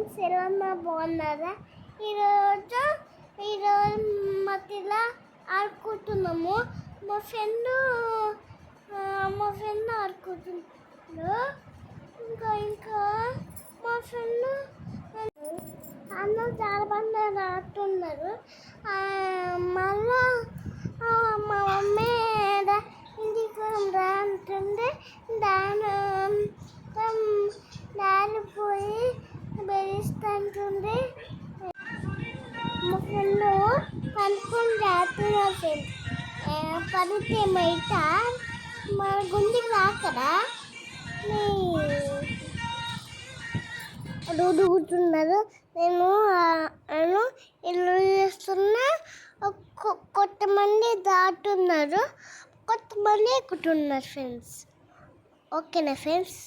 Friends ఎలా ఉన్నా బాగున్నారా? ఈరోజు ఈరోజు ఇలా ఆడుకుంటున్నాము. మా ఫ్రెండ్ మా ఫ్రెండ్ ఆడుకుంటున్నారు ఇంకా ఇంకా మా ఫ్రెండ్ అందరూ చాలా మంది ఆడుతున్నారు. మళ్ళా మా మమ్మీ ఇంటికి రా అంటుంది దాని దాని ఉంటుంది. మా ఫ్రెండ్ పనుకొని రాత్రి ఫ్రెండ్ పడితే బయట మన గుండెకి రాకడా రోడ్డు కూర్చున్నారు. నేను నేను ఇల్లు చేస్తున్నా కొంతమంది దాటున్నారు. కొంతమంది ఎక్కుతున్నారు ఫ్రెండ్స్ ఓకేనా ఫ్రెండ్స్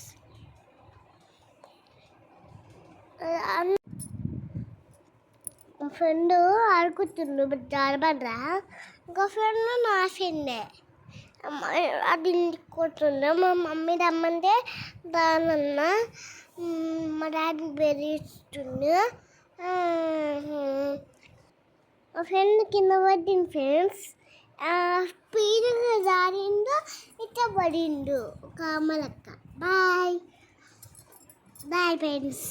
మా ఫ్రెండ్ ఆడుకుంటుండు జారబడ్రా? ఇంకో ఫ్రెండ్ నా ఫ్రెండే. అది ఇంటికి కొట్టుండే మా మమ్మీ రమ్మంటే దానన్న మా డాడీ బెదిరిస్తుండు మా ఫ్రెండ్ కింద పడింది ఫ్రెండ్స్. స్పీడ్గా జారిండు ఇట్లా పడిండు. కామలక్క బాయ్. Bye friends.